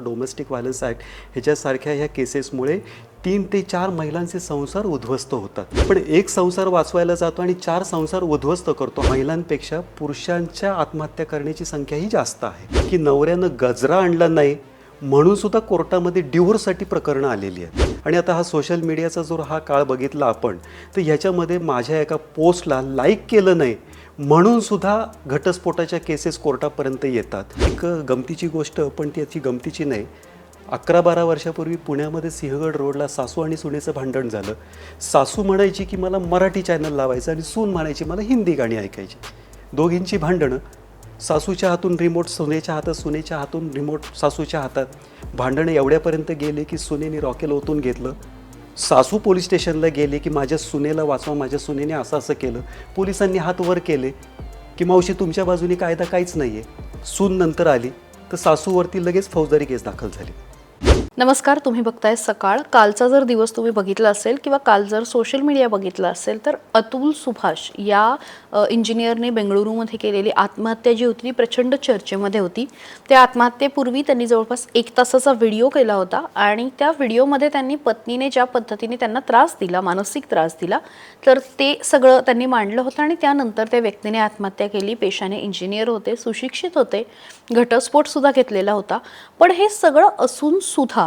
Domestic violence act ह्याच्यासारख्या ह्या केसेसमुळे तीन ते चार महिलांचे संसार उद्ध्वस्त होतात. पण एक संसार वाचवायला जातो आणि चार संसार उद्ध्वस्त करतो. महिलांपेक्षा पुरुषांच्या आत्महत्या करण्याची संख्याही जास्त आहे. की नवऱ्यानं गजरा आणला नाही म्हणून सुद्धा कोर्टामध्ये डिव्होर्ससाठी प्रकरणं आलेली आहेत. आणि आता हा सोशल मीडियाचा जो हा काळ बघितला आपण तर ह्याच्यामध्ये माझ्या एका पोस्टला लाईक केलं नाही म्हणून सुद्धा घटस्फोटाच्या केसेस कोर्टापर्यंत येतात. एक गमतीची गोष्ट पण त्याची गमतीची नाही. अकरा बारा वर्षापूर्वी पुण्यामध्ये सिंहगड रोडला सासू आणि सुनेचं भांडण झालं. सासू म्हणायची की मला मराठी चॅनल लावायचं आणि सून म्हणायची मला हिंदी गाणी ऐकायची. दोघींची भांडणं. सासूच्या हातून रिमोट सुनेच्या हातात सुनेच्या हातून रिमोट सासूच्या हातात. भांडणं एवढ्यापर्यंत गेले की सुनेने रॉकेल ओतून घेतलं. सासू पोलीस स्टेशनला गेले की माझ्या सुनेला वाचवा माझ्या सुनेने असं असं केलं. पोलिसांनी हात वर केले की मावशी तुमच्या बाजूने कायदा काहीच नाही आहे सून नंतर आली. तर सासूवरती लगेच फौजदारी केस दाखल झाली. नमस्कार तुम्ही बघताय सकाळ. कालचा जर दिवस तुम्ही बघितला असेल किंवा काल जर सोशल मीडिया बघितला असेल तर अतुल सुभाष या इंजिनियरने बेंगळुरूमध्ये केलेली आत्महत्या जी होती ती प्रचंड चर्चेमध्ये होती. त्या आत्महत्येपूर्वी त्यांनी जवळपास एक तासाचा व्हिडिओ केला होता आणि त्या व्हिडिओमध्ये त्यांनी पत्नीने ज्या पद्धतीने त्यांना त्रास दिला मानसिक त्रास दिला तर ते सगळं त्यांनी मांडलं होतं आणि त्यानंतर त्या व्यक्तीने आत्महत्या केली. पेशाने इंजिनियर होते सुशिक्षित होते घटस्फोटसुद्धा घेतलेला होता. पण हे सगळं असून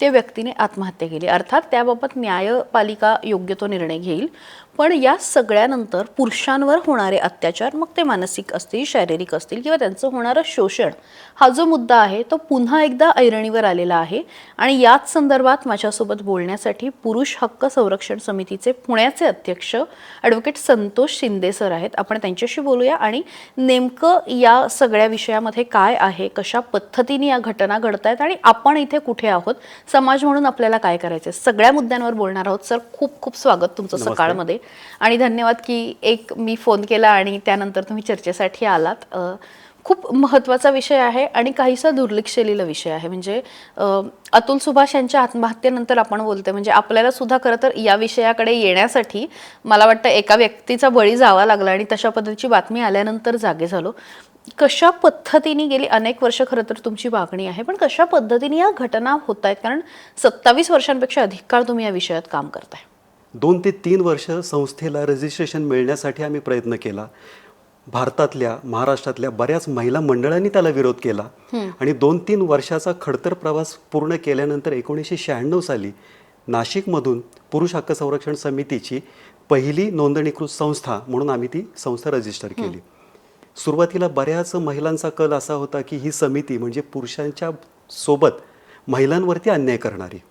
त्या व्यक्तीने आत्महत्या केली. अर्थात त्याबाबत न्यायपालिका योग्य तो निर्णय घेईल. पण या सगळ्यानंतर पुरुषांवर होणारे अत्याचार मग ते मानसिक असतील शारीरिक असतील किंवा त्यांचं होणारं शोषण हा जो मुद्दा आहे तो पुन्हा एकदा ऐरणीवर आलेला आहे. आणि याच संदर्भात माझ्यासोबत बोलण्यासाठी पुरुष हक्क संरक्षण समितीचे पुण्याचे अध्यक्ष ॲडव्होकेट संतोष शिंदे सर आहेत. आपण त्यांच्याशी बोलूया आणि नेमकं या सगळ्या विषयामध्ये काय आहे कशा पद्धतीने या घटना घडत आहेत आणि आपण इथे कुठे आहोत समाज म्हणून आपल्याला काय करायचं सगळ्या मुद्द्यांवर बोलणार आहोत. सर खूप खूप स्वागत तुमचं. सकाळमध्ये. आणि धन्यवाद की एक मी फोन केला आणि त्यानंतर तुम्ही चर्चेसाठी आलात. खूप महत्त्वाचा विषय आहे आणि काहीसा दुर्लक्षलेला विषय आहे. म्हणजे अतुल सुभाष यांच्या आत्महत्येनंतर आपण बोलतोय. म्हणजे आपल्याला सुद्धा खरं तर या विषयाकडे येण्यासाठी मला वाटतं एका व्यक्तीचा बळी जावा लागला आणि तशा पद्धतीची बातमी आल्यानंतर जागे झालो. कशा पद्धतीने गेली? अनेक वर्ष खरं तर तुमची मागणी आहे पण कशा पद्धतीने या घटना होत आहेत कारण सत्तावीस वर्षांपेक्षा अधिक काळ तुम्ही या विषयात काम करताय. दोन ते तीन वर्ष संस्थेला रजिस्ट्रेशन मिळण्यासाठी आम्ही प्रयत्न केला. भारतातल्या महाराष्ट्रातल्या बऱ्याच महिला मंडळांनी त्याला विरोध केला. आणि दोन तीन वर्षाचा खडतर प्रवास पूर्ण केल्यानंतर एकोणीसशे शहाण्णव साली नाशिकमधून पुरुष हक्क संरक्षण समितीची पहिली नोंदणीकृत संस्था म्हणून आम्ही ती संस्था रजिस्टर केली. सुरुवातीला बऱ्याच महिलांचा कल असा होता की ही समिती म्हणजे पुरुषांच्या सोबत महिलांवरती अन्याय करणारी.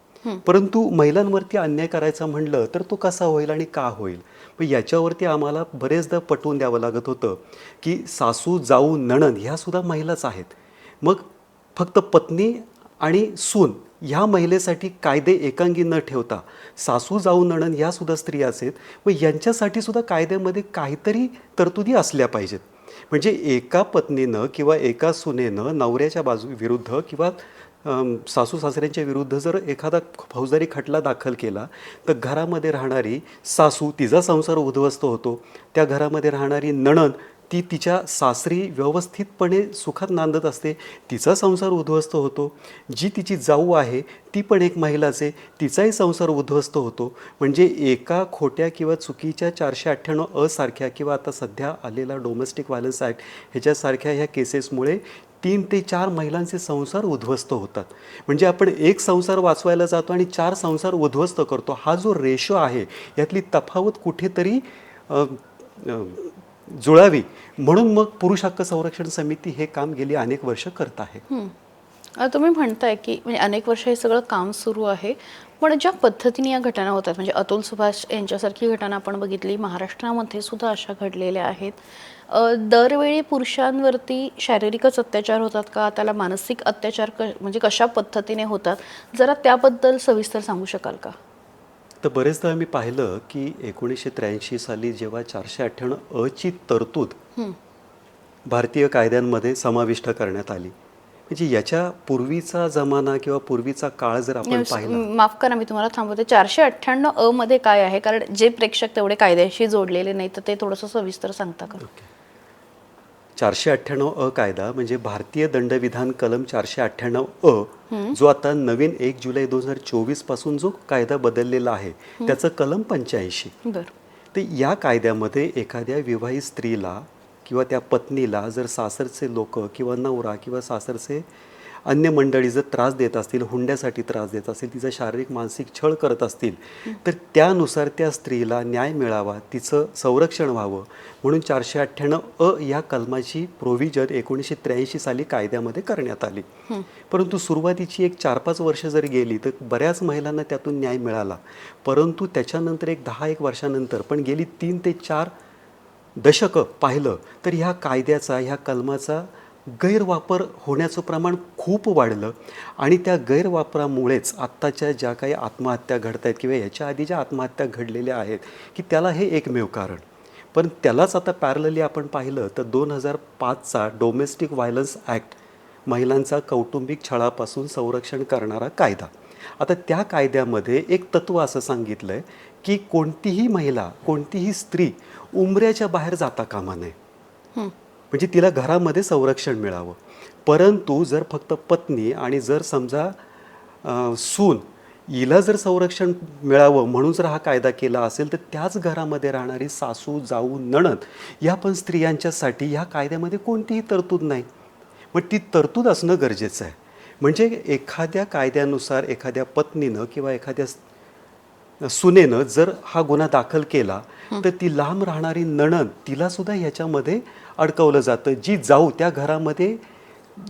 परंतु महिलांवरती अन्याय करायचा म्हणलं तर तो कसा होईल आणि का होईल? याच्यावरती आम्हाला बरेचदा पटवून द्यावं लागत होतं की सासू जाऊ नणंद ह्या सुद्धा महिलाच आहेत. मग फक्त पत्नी आणि सून ह्या महिलेसाठी कायदे एकांगी न ठेवता सासू जाऊ नणन ह्या सुद्धा स्त्रिया आहेत मग यांच्यासाठी सुद्धा कायद्यामध्ये काहीतरी तरतुदी असल्या पाहिजेत. म्हणजे एका पत्नीनं किंवा एका सुनेनं नवऱ्याच्या बाजू विरुद्ध किंवा सासू सासऱ्यांच्या विरुद्ध जर एखादा फौजदारी खटला दाखल केला तर घरामध्ये राहणारी सासू तिचा संसार उद्ध्वस्त होतो. त्या घरामध्ये राहणारी नणन ती तिच्या सासरी व्यवस्थितपणे सुखात नांदत असते. तिचा संसार उद्ध्वस्त होतो. जी तिची जाऊ आहे ती पण एक महिलाचे तिचाही संसार उद्ध्वस्त होतो. म्हणजे एका खोट्या किंवा चुकीच्या चारशे अठ्ठ्याण्णव असारख्या किंवा आता सध्या आलेला डोमेस्टिक व्हायलन्स ॲक्ट ह्याच्यासारख्या ह्या केसेसमुळे तीन ते चार महिलांचे संसार उद्ध्वस्त होतात. म्हणजे आपण एक संसार वाचवायला जातो आणि चार संसार उद्ध्वस्त करतो. हा जो रेशो आहे यातली तफावत कुठेतरी जुळावी. म्हणून मग पुरुष हक्क संरक्षण समिती हे काम गेली अनेक वर्ष करत आहे. तुम्ही म्हणताय की म्हणजे अनेक वर्ष हे सगळं काम सुरू आहे. पण ज्या पद्धतीने या घटना होतात म्हणजे अतुल सुभाष यांच्यासारखी घटना आपण बघितली महाराष्ट्रामध्ये सुद्धा अशा घडलेल्या आहेत. दरवेळी पुरुषांवरती शारीरिकच अत्याचार होतात का? त्याला मानसिक अत्याचार क म्हणजे कशा पद्धतीने होतात? जरा त्याबद्दल सविस्तर सांगू शकाल का? तर बरेचदा आम्ही पाहिलं की एकोणीसशे त्र्याऐंशी साली जेव्हा चारशे अठ्ठ्याण्णव अची तरतूद भारतीय कायद्यांमध्ये समाविष्ट करण्यात आली. म्हणजे याच्या पूर्वीचा जमाना किंवा पूर्वीचा काळ जर आपण पाहिला माफ करा मी तुम्हाला थांबवते. चारशे अठ्ठ्याण्णव अ मध्ये काय आहे? कारण जे प्रेक्षक तेवढे कायद्याशी जोडलेले नाही तर ते थोडंसं सविस्तर सांगता का? चारशे अठ्ठ्याण्णव अ कायदा म्हणजे भारतीय दंडविधान कलम चारशे अठ्ठ्याण्णव अ जो आता नवीन एक जुलै दोन हजार चोवीसपासून जो कायदा बदललेला आहे त्याचं कलम पंच्याऐंशी. तर या कायद्यामध्ये एखाद्या विवाहित स्त्रीला किंवा त्या पत्नीला जर सासरचे लोक किंवा नवरा किंवा सासरचे अन्य मंडळी जर त्रास देत असतील हुंड्यासाठी त्रास देत असतील तिचा शारीरिक मानसिक छळ करत असतील तर त्यानुसार त्या स्त्रीला न्याय मिळावा तिचं संरक्षण व्हावं. म्हणून चारशे अठ्ठ्याण्णव अ या कलमाची प्रोव्हिजन एकोणीसशे त्र्याऐंशी साली कायद्यामध्ये करण्यात आली. परंतु सुरुवातीची एक चार पाच वर्ष जर गेली तर बऱ्याच महिलांना त्यातून न्याय मिळाला. परंतु त्याच्यानंतर एक दहा एक वर्षानंतर पण गेली तीन ते चार दशकं पाहिलं तर ह्या कायद्याचा ह्या कलमाचा गैरवापर होण्याचं प्रमाण खूप वाढलं आणि त्या गैरवापरामुळेच आत्ताच्या ज्या काही आत्महत्या घडत आहेत किंवा याच्या आधी ज्या आत्महत्या घडलेल्या आहेत की त्याला हे एकमेव कारण. पण त्यालाच आता पॅरलली आपण पाहिलं तर दोन हजार पाचचा डोमेस्टिक व्हायलन्स ॲक्ट महिलांचा कौटुंबिक छळापासून संरक्षण करणारा कायदा. आता त्या कायद्यामध्ये एक तत्त्व असं सांगितलं आहे की कोणतीही महिला कोणतीही स्त्री उमऱ्याच्या बाहेर जाता कामा नये. म्हणजे तिला घरामध्ये संरक्षण मिळावं. परंतु जर फक्त पत्नी आणि जर समजा सून हिला जर संरक्षण मिळावं म्हणून जर हा कायदा केला असेल तर त्याच घरामध्ये राहणारी सासू जाऊ नणद या पण स्त्रियांच्यासाठी ह्या कायद्यामध्ये कोणतीही तरतूद नाही. मग ती तरतूद असणं गरजेचं आहे. म्हणजे एखाद्या कायद्यानुसार एखाद्या पत्नीनं किंवा एखाद्या सुनेनं जर हा गुन्हा दाखल केला तर ती लांब राहणारी नणद तिला सुद्धा ह्याच्यामध्ये अडकवलं जातं. जी जाऊ त्या घरामध्ये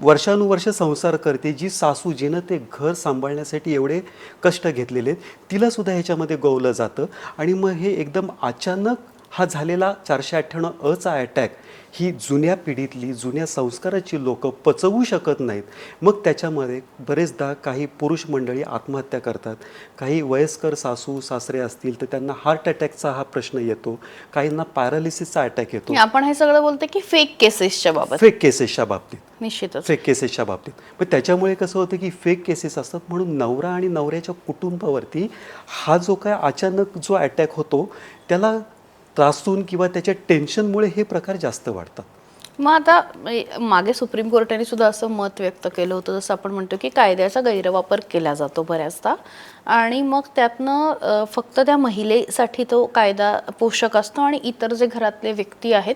वर्षानुवर्ष संसार करते जी सासू जिनं ते घर सांभाळण्यासाठी एवढे कष्ट घेतलेले तिला सुद्धा ह्याच्यामध्ये गोवलं जातं. आणि मग हे एकदम अचानक हा झालेला चारशे अठ्ठ्याण्णव अचा अटॅक ही जुन्या पिढीतली जुन्या संस्काराची लोक पचवू शकत नाहीत. मग त्याच्यामध्ये बरेचदा काही पुरुष मंडळी आत्महत्या करतात. काही वयस्कर सासू सासरे असतील तर त्यांना हार्ट अटॅकचा हा प्रश्न येतो. काहींना पॅरालिसिसचा अटॅक येतो. आपण हे सगळं बोलतो की फेक केसेसच्या बाबत. फेक केसेसच्या बाबतीत. निश्चितच. फेक केसेसच्या बाबतीत. पण त्याच्यामुळे कसं होतं की फेक केसेस असतात म्हणून नवरा आणि नवऱ्याच्या कुटुंबावरती हा जो काय अचानक जो अटॅक होतो त्याला त्रासून किंवा त्याच्या टेन्शनमुळे हे प्रकार जास्त वाढतात. मग आता मागे सुप्रीम कोर्टाने सुद्धा असं मत व्यक्त केलं होतं जसं आपण म्हणतो की कायद्याचा गैरवापर केला जातो बऱ्याचदा. आणि मग त्यातनं फक्त त्या महिलेसाठी तो कायदा पोषक असतो आणि इतर जे घरातले व्यक्ती आहेत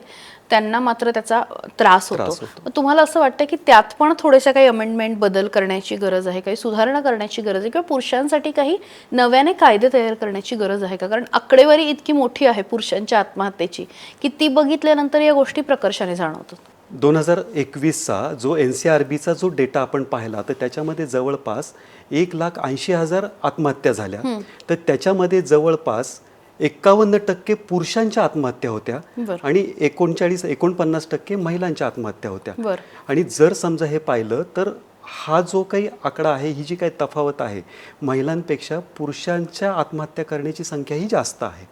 त्यांना मात्र त्याचा त्रास होतो. तुम्हाला असं वाटतं की त्यात पण थोडेसे काही अमेंडमेंट बदल करण्याची गरज आहे? काही सुधारणा करण्याची गरज आहे? किंवा पुरुषांसाठी काही नव्याने कायदे तयार करण्याची गरज आहे का? कारण आकडेवारी इतकी मोठी आहे पुरुषांच्या आत्महत्येची की ती बघितल्यानंतर या गोष्टी प्रकर्षाने जाणवतात. दोन हजार एकवीसचा जो एन सी आर बीचा जो डेटा आपण पाहिला तर त्याच्यामध्ये जवळपास एक लाख ऐंशी हजार आत्महत्या झाल्या. तर त्याच्यामध्ये जवळपास एकावन्न टक्के पुरुषांच्या आत्महत्या होत्या. आणि एकोणचाळीस एकोणपन्नास टक्के महिलांच्या आत्महत्या होत्या. आणि जर समजा हे पाहिलं तर हा जो काही आकडा आहे ही जी काही तफावत आहे महिलांपेक्षा पुरुषांच्या आत्महत्या करण्याची संख्या ही जास्त आहे.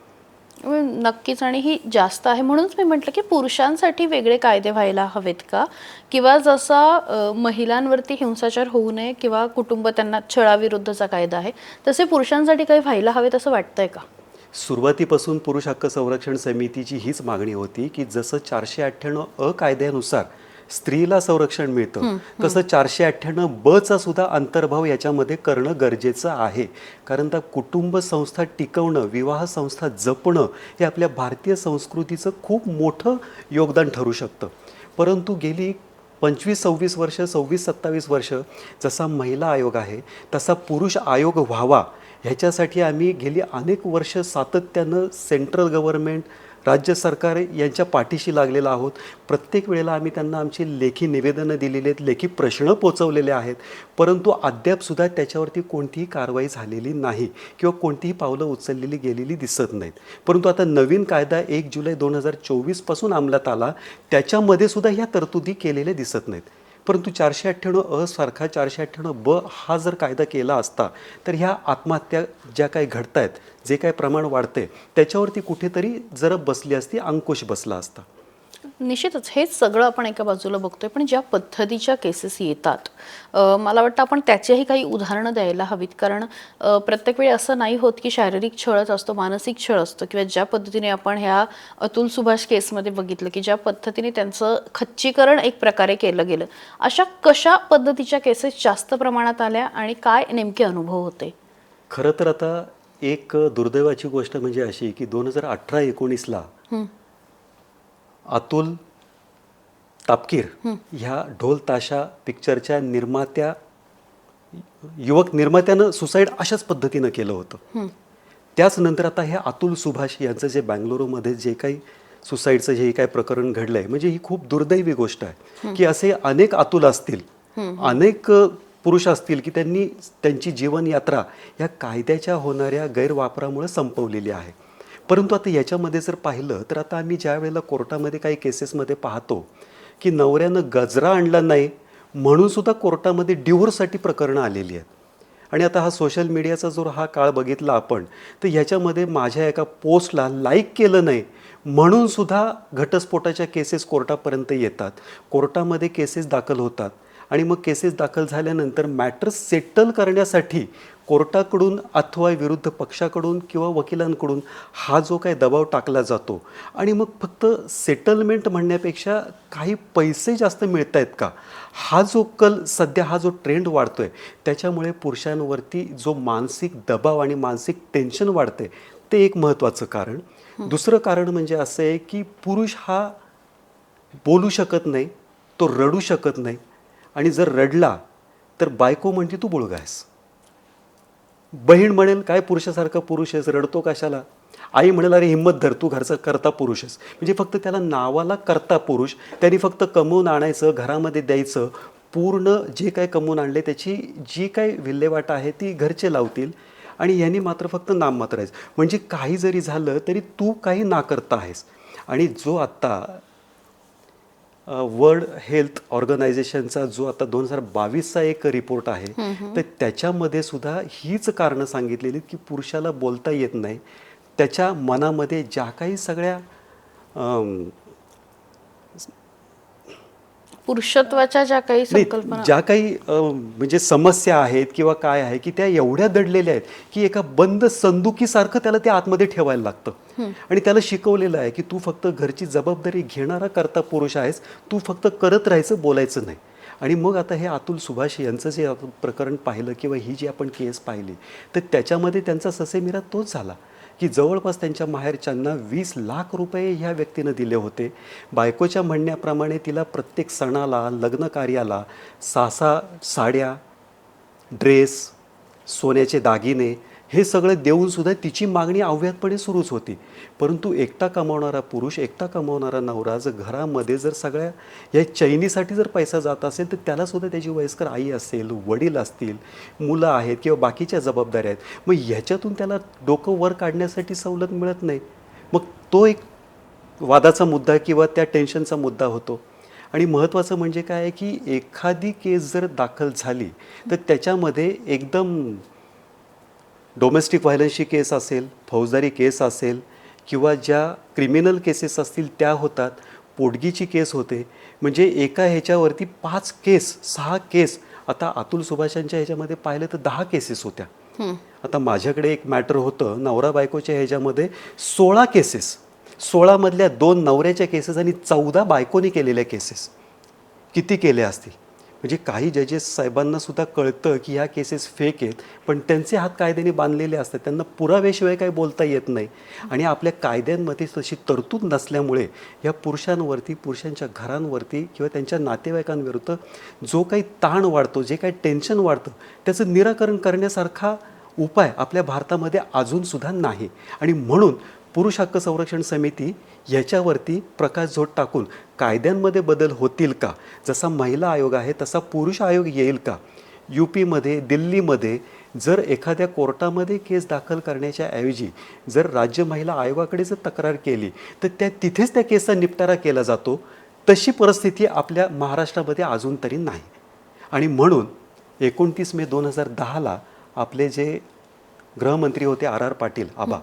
नक्कीच. आणि ही जास्त आहे म्हणूनच मी म्हटलं की पुरुषांसाठी वेगळे कायदे व्हायला हवेत का? किंवा जसा महिलांवरती हिंसाचार होऊ नये किंवा कुटुंब त्यांना छळाविरुद्धचा कायदा आहे तसे पुरुषांसाठी काही व्हायला हवेत असं वाटतंय का? सुरुवातीपासून पुरुष हक्क संरक्षण समितीची हीच मागणी होती की जसं चारशे अठ्ठ्याण्णव अ कायद्यानुसार स्त्रीला संरक्षण मिळतं तसं चारशे अठ्ठ्याण्णव बचा सुद्धा अंतर्भाव याच्यामध्ये करणं गरजेचं आहे. कारण त्या कुटुंब संस्था टिकवणं विवाह संस्था जपणं हे आपल्या भारतीय संस्कृतीचं खूप मोठं योगदान ठरू शकतं. परंतु गेली पंचवीस सव्वीस वर्ष सव्वीस सत्तावीस वर्ष जसा महिला आयोग आहे तसा पुरुष आयोग व्हावा ह्याच्यासाठी आम्ही गेली अनेक वर्ष सातत्यानं सेंट्रल गव्हर्नमेंट राज्य सरकार यांच्या पाठीशी लागलेलं आहोत. प्रत्येक वेळेला आम्ही त्यांना आमची लेखी निवेदनं दिलेली आहेत लेखी प्रश्न पोचवलेले आहेत. परंतु अद्यापसुद्धा त्याच्यावरती कोणतीही कारवाई झालेली नाही किंवा कोणतीही पावलं उचललेली गेलेली दिसत नाहीत. परंतु आता नवीन कायदा एक जुलै दोन हजार चोवीसपासून अंमलात आला. त्याच्यामध्ये सुद्धा ह्या तरतुदी केलेल्या दिसत नाहीत. परंतु चारशे अठ्ठ्याण्णव अ सारखा चारशे अठ्ठ्याण्णव ब हा जर कायदा केला असता तर ह्या आत्महत्या ज्या काही घडत आहेत जे काही प्रमाण वाढते त्याच्यावरती कुठेतरी जरा बसली असती अंकुश बसला असता. निश्चितच हेच सगळं आपण एका बाजूला बघतोय पण ज्या पद्धतीच्या केसेस येतात मला वाटतं आपण त्याचीही काही उदाहरणं द्यायला हवीत. कारण प्रत्येक वेळी असं नाही होत की शारीरिक छळच असतो मानसिक छळ असतो किंवा ज्या पद्धतीने आपण ह्या अतुल सुभाष केसमध्ये बघितलं की ज्या पद्धतीने त्यांचं खच्चीकरण एक प्रकारे केलं गेलं. अशा कशा पद्धतीच्या केसेस जास्त प्रमाणात आल्या आणि काय नेमके अनुभव होते? खरं तर आता एक दुर्दैवाची गोष्ट म्हणजे अशी की दोन हजार अठरा एकोणीसला अतुल तापकीर ह्या ढोल ताशा पिक्चरच्या निर्मात्या युवक निर्मात्यानं सुसाईड अशाच पद्धतीनं केलं होतं. त्याच नंतर आता हे अतुल सुभाष यांचं जे बँगलोरूमध्ये जे काही सुसाईडचं जे काही प्रकरण घडलंय म्हणजे ही खूप दुर्दैवी गोष्ट आहे की असे अनेक अतुल असतील अनेक पुरुष असतील की त्यांनी त्यांची जीवनयात्रा या कायद्याच्या होणाऱ्या गैरवापरामुळे संपवलेली आहे. परंतु आता याच्यामध्ये जर पाहिलं तर आता आम्ही ज्या वेळेला कोर्टामध्ये काही केसेसमध्ये पाहतो की नवऱ्यानं गजरा आणला नाही म्हणूनसुद्धा कोर्टामध्ये डिव्होर्ससाठी प्रकरणं आलेली आहेत. आणि आता हा सोशल मीडियाचा जो हा काळ बघितला आपण तर ह्याच्यामध्ये माझ्या एका पोस्टला लाईक केलं नाही म्हणूनसुद्धा घटस्फोटाच्या केसेस कोर्टापर्यंत येतात. कोर्टामध्ये केसेस दाखल होतात. आणि मग केसेस दाखल झाल्यानंतर मॅटर सेटल करण्यासाठी कोर्टाकडून अथवा विरुद्ध पक्षाकडून किंवा वकिलांकडून हा जो काही दबाव टाकला जातो. आणि मग फक्त सेटलमेंट म्हणण्यापेक्षा काही पैसे जास्त मिळत आहेत का? हा जो कल सध्या हा जो ट्रेंड वाढतो आहे त्याच्यामुळे पुरुषांवरती जो मानसिक दबाव आणि मानसिक टेन्शन वाढते ते एक महत्त्वाचं कारण. दुसरं कारण म्हणजे असं आहे की पुरुष हा बोलू शकत नाही तो रडू शकत नाही. आणि जर रडला तर बायको म्हणते तू मुलगा आहेस बहीण म्हणेल काय पुरुषासारखा पुरुष आहेस? रडतो कशाला? आई म्हणेल अरे हिंमत धर तू घरचा करता पुरुष आहेस. म्हणजे फक्त त्याला नावाला करता पुरुष त्यांनी फक्त कमवून आणायचं घरामध्ये द्यायचं पूर्ण जे काय कमवून आणले त्याची जी काय विल्हेवाट आहे ती घरचे लावतील आणि यांनी मात्र फक्त नाम मात्र आहेस म्हणजे काही जरी झालं तरी तू काही ना करता आहेस. आणि जो आत्ता वर्ल्ड हेल्थ ऑर्गनायझेशनचा जो आता दोन हजार बावीसचा एक रिपोर्ट आहे तर त्याच्यामध्ये सुद्धा हीच कारणं सांगितलेली की पुरुषाला बोलता येत नाही. त्याच्या मनामध्ये ज्या काही सगळ्या पुरुषत्वाच्या ज्या काही संकल्पना ज्या काही म्हणजे समस्या आहेत किंवा काय आहे की त्या एवढ्या दडलेल्या आहेत की एका बंद संदुकीसारखं त्याला त्या आतमध्ये ठेवायला लागतं. आणि त्याला शिकवलेलं आहे की तू फक्त घरची जबाबदारी घेणारा करता पुरुष आहेस तू फक्त करत राहायचं बोलायचं नाही. आणि मग आता हे अतुल सुभाष यांचं जे प्रकरण पाहिलं किंवा ही जी आपण केस पाहिली तर त्याच्यामध्ये त्यांचा ससेमिरा तोच झाला. की जवळपास त्यांच्या माहेरच्यांना वीस लाख रुपये ह्या व्यक्तीनं दिले होते. बायकोच्या म्हणण्याप्रमाणे तिला प्रत्येक सणाला लग्न कार्याला सासा साड्या ड्रेस सोन्याचे दागिने हे सगळं देऊन सुद्धा तिची मागणी अव्यातपणे सुरूच होती. परंतु एकटा कमावणारा पुरुष एकटा कमावणारा नवरा जर घरामध्ये जर सगळ्या या चैनीसाठी जर पैसा जात असेल तर त्यालासुद्धा त्याची वयस्कर आई असेल वडील असतील मुलं आहेत किंवा बाकीच्या जबाबदाऱ्या आहेत मग ह्याच्यातून त्याला डोकं वर काढण्यासाठी सवलत मिळत नाही. मग तो एक वादाचा मुद्दा किंवा त्या टेन्शनचा मुद्दा होतो. आणि महत्त्वाचं म्हणजे काय आहे की एखादी केस जर दाखल झाली तर त्याच्यामध्ये एकदम डोमेस्टिक व्हायलन्सची केस असेल फौजदारी केस असेल किंवा ज्या क्रिमिनल केसेस असतील त्या होतात पोटगीची केस होते. म्हणजे एका ह्याच्यावरती पाच केस सहा केस आता अतुल सुभाषांच्या ह्याच्यामध्ये पाहिलं तर दहा केसेस होत्या. आता माझ्याकडे एक मॅटर होतं नवरा बायकोच्या ह्याच्यामध्ये सोळा केसेस सोळामधल्या दोन नवऱ्याच्या केसेस आणि चौदा बायकोनी केलेल्या केसेस किती केले असतील? म्हणजे काही जजेस साहेबांना सुद्धा कळतं की ह्या केसेस फेक आहेत. पण त्यांचे हात कायद्याने बांधलेले असतात. त्यांना पुराव्याशिवाय काही बोलता येत नाही. आणि आपल्या कायद्यांमध्ये तशी तरतूद नसल्यामुळे या पुरुषांवरती पुरुषांच्या घरांवरती किंवा त्यांच्या नातेवाईकांविरुद्ध जो काही ताण वाढतो जे काही टेन्शन वाढतं त्याचं निराकरण करण्यासारखा उपाय आपल्या भारतामध्ये अजूनसुद्धा नाही. आणि म्हणून पुरुष हक्क संरक्षण समिती याच्यावरती प्रकाशझोत टाकून कायद्यांमध्ये बदल होतील का? जसा महिला आयोग आहे तसा पुरुष आयोग येईल का? यू पीमध्ये दिल्लीमध्ये जर एखाद्या कोर्टामध्ये केस दाखल करण्याच्या ऐवजी जर राज्य महिला आयोगाकडे जर तक्रार केली तर त्या तिथेच त्या केसचा निपटारा केला जातो. तशी परिस्थिती आपल्या महाराष्ट्रामध्ये अजून तरी नाही. आणि म्हणून एकोणतीस मे दोन हजार दहाला आपले जे गृहमंत्री होते आर आर पाटील आबा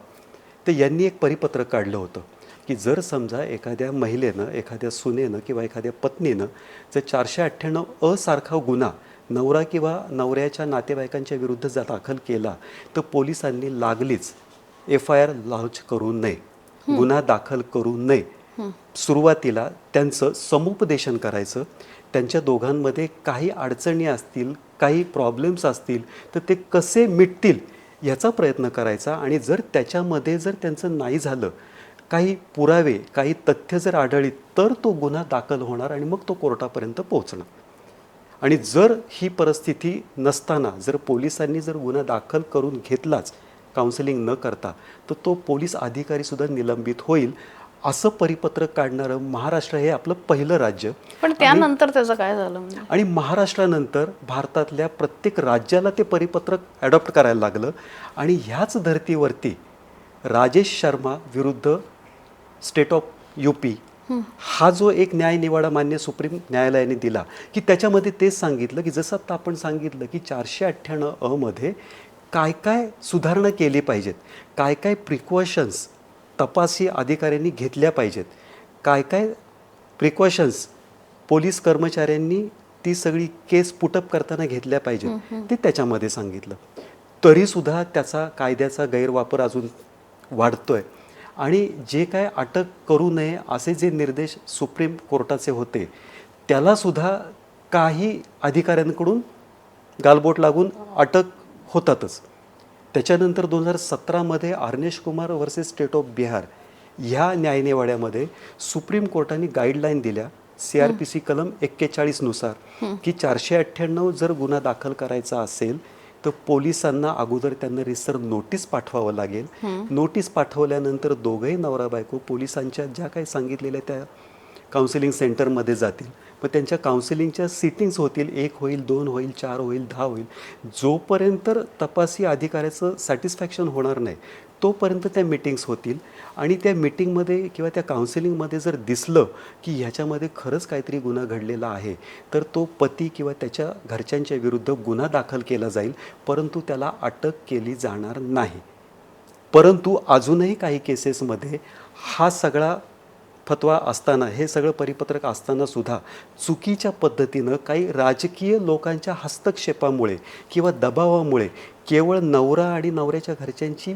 तर यांनी एक परिपत्रक काढलं होतं की जर समजा एखाद्या महिलेनं एखाद्या सुनेनं किंवा एखाद्या पत्नीनं जर चारशे अठ्ठ्याण्णव असारखा गुन्हा नवरा किंवा नवऱ्याच्या नातेवाईकांच्या विरुद्ध जर दाखल केला तर पोलिसांनी लागलीच एफ आय आर लॉन्च करू नये गुन्हा दाखल करू नये. सुरुवातीला त्यांचं समुपदेशन करायचं त्यांच्या दोघांमध्ये काही अडचणी असतील काही प्रॉब्लेम्स असतील तर ते कसे मिटतील याचा प्रयत्न करायचा आणि जर त्याच्यामध्ये जर त्यांचं नाही झालं काही पुरावे काही तथ्य जर आढळली तर तो गुन्हा दाखल होणार आणि मग तो कोर्टापर्यंत पोहोचणार. आणि जर ही परिस्थिती नसताना जर पोलिसांनी जर गुन्हा दाखल करून घेतलाच काउन्सिलिंग न करता तर तो पोलीस अधिकारीसुद्धा निलंबित होईल असं परिपत्रक काढणारं महाराष्ट्र हे आपलं पहिलं राज्य. पण त्यानंतर त्याचं काय झालं म्हणजे? आणि महाराष्ट्रानंतर भारतातल्या प्रत्येक राज्याला ते परिपत्रक ॲडॉप्ट करायला लागलं. आणि ह्याच धर्तीवरती राजेश शर्मा विरुद्ध स्टेट ऑफ यू पी हा जो एक न्यायनिवाडा मान्य सुप्रीम न्यायालयाने दिला की त्याच्यामध्ये तेच सांगितलं की जसं आता आपण सांगितलं की चारशे अठ्ठ्याण्णव अमध्ये काय काय सुधारणा केली पाहिजेत काय काय प्रिकॉशन्स तपासी अधिकाऱ्यांनी घेतल्या पाहिजेत. काय काय प्रिकॉशन्स पोलीस कर्मचाऱ्यांनी ती सगळी केस पुटअप करताना घेतल्या पाहिजेत. ते त्याच्यामध्ये सांगितलं. तरीसुद्धा त्याचा कायद्याचा गैरवापर अजून वाढतोय. आणि जे काय अटक करू नये असे जे निर्देश सुप्रीम कोर्टाचे होते त्यालासुद्धा काही अधिकाऱ्यांकडून गालबोट लागून अटक होतातच. त्याच्यानंतर दोन हजार सतरामध्ये Arnesh Kumar versus state of Bihar ह्या न्यायनिवाड्यामध्ये सुप्रीम कोर्टाने गाईडलाईन दिल्या. सी आर पी सी कलम एक्केचाळीसनुसार की चारशे अठ्ठ्याण्णव जर गुन्हा दाखल करायचा असेल तर पोलिसांना अगोदर त्यांना रिसर नोटीस पाठवावं लागेल. नोटीस पाठवल्यानंतर दोघंही नवरा बायको पोलिसांच्या ज्या काही सांगितलेल्या त्या काउन्सिलिंग सेंटरमध्ये जातील. मग त्यांच्या काउन्सिलिंगच्या सिटिंग्स होतील एक होईल दोन होईल चार होईल दहा होईल. जोपर्यंत तपासी अधिकाऱ्याचं सॅटिस्फॅक्शन होणार नाही तोपर्यंत त्या मिटिंग्स होतील. आणि त्या मिटिंगमध्ये किंवा त्या काउन्सिलिंगमध्ये जर दिसलं की ह्याच्यामध्ये खरंच काहीतरी गुन्हा घडलेला आहे तर तो पती किंवा त्याच्या घरच्यांच्या विरुद्ध गुन्हा दाखल केला जाईल परंतु त्याला अटक केली जाणार नाही. परंतु अजूनही काही केसेसमध्ये हा सगळा फतवा असताना हे सगळं परिपत्रक असताना सुद्धा चुकीच्या पद्धतीनं काही राजकीय लोकांच्या हस्तक्षेपामुळे किंवा दबावामुळे केवळ नवरा आणि नवऱ्याच्या घरच्यांची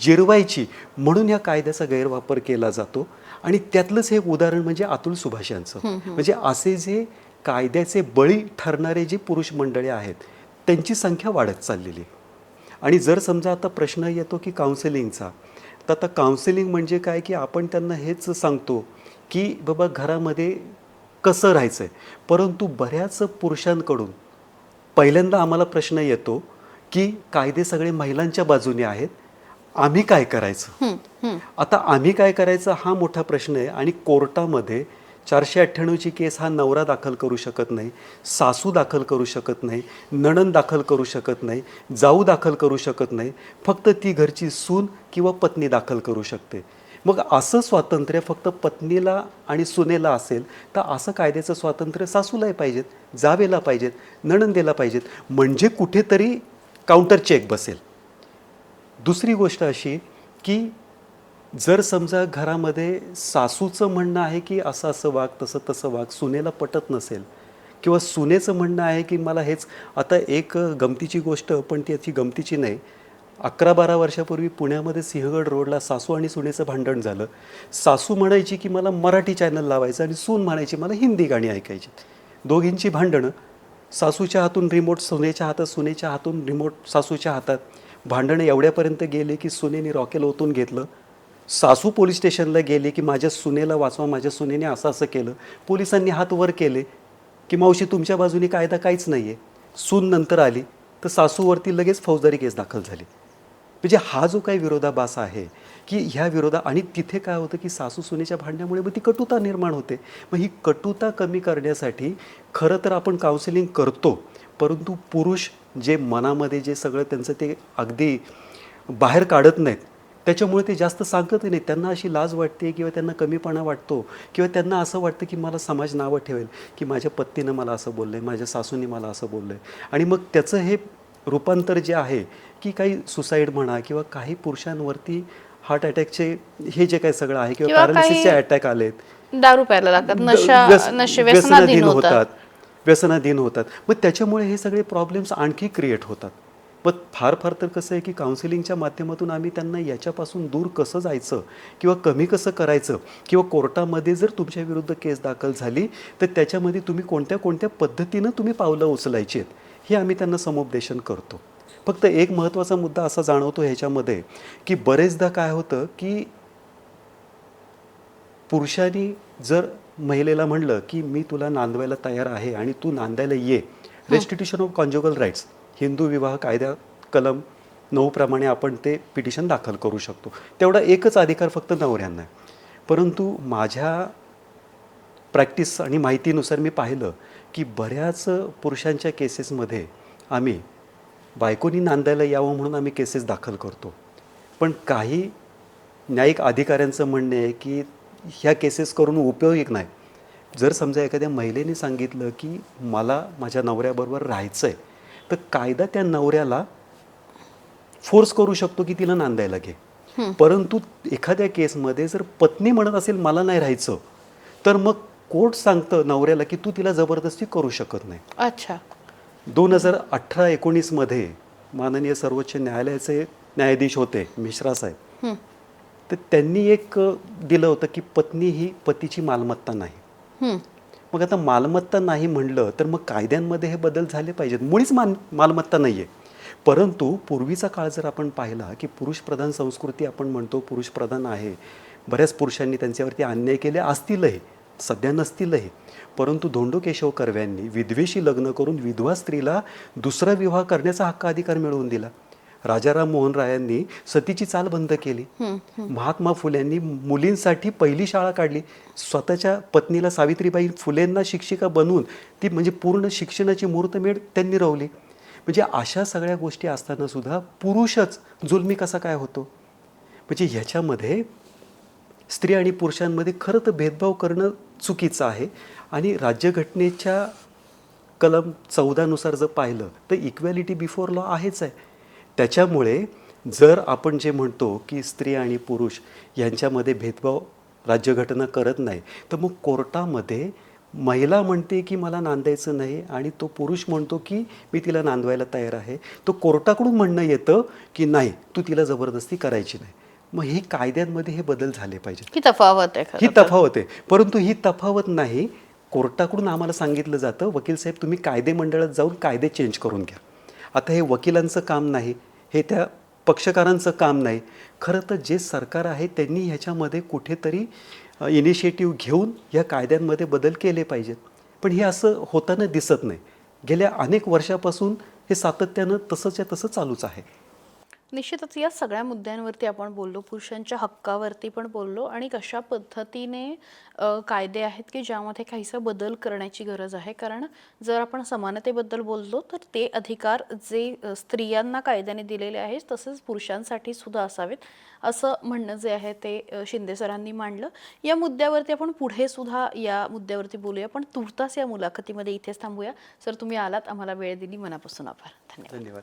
जिरवायची म्हणून या कायद्याचा गैरवापर केला जातो. आणि त्यातलंच हे उदाहरण म्हणजे अतुल सुभाष यांचं म्हणजे असे जे कायद्याचे बळी ठरणारे जे पुरुष मंडळी आहेत त्यांची संख्या वाढत चाललेली. आणि जर समजा आता प्रश्न येतो की काउन्सिलिंगचा तर आता काउन्सिलिंग म्हणजे काय की आपण त्यांना हेच सांगतो की बाबा घरामध्ये कसं राहायचं आहे परंतु बऱ्याच पुरुषांकडून पहिल्यांदा आम्हाला प्रश्न येतो की कायदे सगळे महिलांच्या बाजूने आहेत आम्ही काय करायचं? आता आम्ही काय करायचं हा मोठा प्रश्न आहे आणि कोर्टामध्ये चारशे अठ्ठ्याण्णवची केस हा नवरा दाखल करू शकत नाही सासू दाखल करू शकत नाही नणंद दाखल करू शकत नाही जाऊ दाखल करू शकत नाही फक्त ती घरची सून किंवा पत्नी दाखल करू शकते. मग असं स्वातंत्र्य फक्त पत्नीला आणि सुनेला असेल तर असं कायद्याचं स्वातंत्र्य सासूलाही पाहिजेत जावेला पाहिजेत नणंदेला पाहिजेत. म्हणजे कुठेतरी काउंटर चेक बसेल. दुसरी गोष्ट अशी की जर समजा घरामध्ये सासूचं म्हणणं आहे की असं असं वाघ तसं तसं वाघ सुनेला पटत नसेल किंवा सुनेचं म्हणणं आहे की मला हेच आता एक गमतीची गोष्ट पण त्याची गमतीची नाही. अकरा बारा वर्षापूर्वी पुण्यामध्ये सिंहगड रोडला सासू आणि सुनेचं भांडण झालं. सासू म्हणायची की मला मराठी चॅनल लावायचं आणि सून म्हणायची मला हिंदी गाणी ऐकायची. दोघींची भांडणं. सासूच्या हातून रिमोट सुनेच्या हातात सुनेच्या हातून रिमोट सासूच्या हातात भांडणं एवढ्यापर्यंत गेले की सुनेने रॉकेल ओतून घेतलं. सासू पोलीस स्टेशनला गेले की माझ्या सुनेला वाचवा माझ्या सुनेने असं असं केलं. पोलिसांनी हात वर केले की मावशी तुमच्या बाजूने कायदा काहीच नाही आहे सून नंतर आली तर सासूवरती लगेच फौजदारी केस दाखल झाली. म्हणजे हा जो काही विरोधाभास आहे की ह्या विरोधा आणि तिथे काय होतं की सासू सुनेच्या भांडण्यामुळे मग ती कटुता निर्माण होते. मग ही कटुता कमी करण्यासाठी खरं तर आपण काउन्सिलिंग करतो परंतु पुरुष जे मनामध्ये जे सगळं त्यांचं ते अगदी बाहेर काढत नाहीत त्याच्यामुळे ते जास्त सांगत नाही त्यांना अशी लाज वाटते किंवा त्यांना कमीपणा वाटतो किंवा त्यांना असं वाटतं की मला समाज नावं ठेवेल की माझ्या पत्नीनं मला असं बोललं आहे माझ्या सासूने मला असं बोललं आहे आणि मग त्याचं हे रूपांतर जे आहे की काही सुसाईड म्हणा किंवा काही पुरुषांवरती हार्ट अटॅकचे हे जे काही सगळं आहे किंवा पॅरालिसिसचे अटॅक आलेत. दारू प्यायला लागतात नशा व्यस- नशे व्यसनाधीन व्यसनाधीन होतात. व्यसनाधीन होतात. मग त्याच्यामुळे हे सगळे प्रॉब्लेम्स आणखी क्रिएट होतात. पण फार फार तर कसं आहे की काउन्सिलिंगच्या माध्यमातून आम्ही त्यांना याच्यापासून दूर कसं जायचं किंवा कमी कसं करायचं किंवा कोर्टामध्ये जर तुमच्या विरुद्ध केस दाखल झाली तर त्याच्यामध्ये तुम्ही कोणत्या कोणत्या पद्धतीनं तुम्ही पावलं उचलायची आहेत हे आम्ही त्यांना समुपदेशन करतो. फक्त एक महत्त्वाचा मुद्दा असा जाणवतो ह्याच्यामध्ये की बरेचदा काय होतं की पुरुषांनी जर महिलेला म्हणलं की मी तुला नांदवायला तयार आहे आणि तू नांदायला ये restitution of conjugal rights Hindu विवाह कायद्या कलम नऊ प्रमाणे आपण ते पिटिशन दाखल करू शकतो. तेवढा एकच अधिकार फक्त नवऱ्यांना आहे. परंतु माझ्या प्रॅक्टिस आणि माहितीनुसार मी पाहिलं की बऱ्याच पुरुषांच्या केसेसमध्ये आम्ही बायकोनी नांदायला यावं म्हणून आम्ही केसेस दाखल करतो. पण काही न्यायिक अधिकाऱ्यांचं म्हणणं आहे की ह्या केसेस करून उपयोग नाही. जर समजा एखाद्या महिलेने सांगितलं की मला माझ्या नवऱ्याबरोबर राहायचं आहे तर कायदा त्या नवऱ्याला फोर्स करू शकतो की तिला नांदायला घे. परंतु एखाद्या केसमध्ये जर पत्नी म्हणत असेल मला नाही राहायचं तर मग कोर्ट सांगतं नवऱ्याला की तू तिला जबरदस्ती करू शकत नाही. अच्छा. दोन हजार अठरा एकोणीसमध्ये माननीय सर्वोच्च न्यायालयाचे न्यायाधीश होते मिश्रा साहेब. तर त्यांनी एक दिलं होतं की पत्नी ही पतीची मालमत्ता नाही. मग आता मालमत्ता नाही म्हणलं तर मग कायद्यांमध्ये हे बदल झाले पाहिजेत. मुळीच मान मालमत्ता नाही आहे परंतु पूर्वीचा काळ जर आपण पाहिला की पुरुषप्रधान संस्कृती आपण म्हणतो पुरुषप्रधान आहे. बऱ्याच पुरुषांनी त्यांच्यावरती अन्याय केले असतीलही. सध्या नसतीलही. परंतु धोंडो केशव कर्व्यांनी विधवेशी लग्न करून विधवा स्त्रीला दुसरा विवाह करण्याचा हक्क अधिकार मिळवून दिला. राजाराम मोहन रायांनी सतीची चाल बंद केली. महात्मा फुल्यांनी मुलींसाठी पहिली शाळा काढली. स्वतःच्या पत्नीला सावित्रीबाई फुलेंना शिक्षिका बनवून ती म्हणजे पूर्ण शिक्षणाची मुहूर्तमेढ त्यांनी रवली. म्हणजे अशा सगळ्या गोष्टी असताना सुद्धा पुरुषच जुलमी कसा काय होतो? म्हणजे ह्याच्यामध्ये स्त्री आणि पुरुषांमध्ये खरं तर भेदभाव करणं चुकीचं आहे. आणि राज्यघटनेच्या कलम चौदानुसार जर पाहिलं तर इक्वॅलिटी बिफोर लॉ आहेच आहे. त्याच्यामुळे जर आपण जे म्हणतो की स्त्री आणि पुरुष यांच्यामध्ये भेदभाव राज्यघटना करत नाही तर मग कोर्टामध्ये महिला म्हणते की मला नांदायचं नाही आणि तो पुरुष म्हणतो की मी तिला नांदवायला तयार आहे. तो कोर्टाकडून म्हणणं येतं की नाही तू तिला जबरदस्ती करायची नाही. मग हे कायद्यांमध्ये हे बदल झाले पाहिजेत. ही तफावत आहे ही. तफावत आहे. परंतु ही तफावत नाही कोर्टाकडून आम्हाला सांगितलं जातं वकील साहेब तुम्ही कायदे मंडळात जाऊन कायदे चेंज करून घ्या. आता हे वकिलांचं काम नाही हे त्या पक्षकारांचं काम नाही. खरं तर जे सरकार आहे त्यांनी ह्याच्यामध्ये कुठेतरी इनिशिएटिव्ह घेऊन या कायद्यांमध्ये बदल केले पाहिजेत. पण हे असं होताना दिसत नाही. गेल्या अनेक वर्षापासून हे सातत्यानं तसंच्या तसं चालूच आहे. निश्चितच या सगळ्या मुद्द्यांवरती आपण बोललो पुरुषांच्या हक्कावरती पण बोललो आणि कशा पद्धतीने कायदे आहेत की ज्यामध्ये काहीसा बदल करण्याची गरज आहे. कारण जर आपण समानतेबद्दल बोललो तर ते अधिकार जे स्त्रियांना कायद्याने दिलेले आहेत तसेच पुरुषांसाठी सुद्धा असावेत. असं म्हणणं जे आहे ते शिंदे सरांनी मांडलं. या मुद्द्यावरती आपण पुढे सुद्धा या मुद्द्यावरती बोलूया. पण तुर्तास या मुलाखतीमध्ये इथेच थांबूया. सर तुम्ही आलात. आम्हाला वेळ दिली. मनापासून आभार. धन्यवाद. धन्यवाद.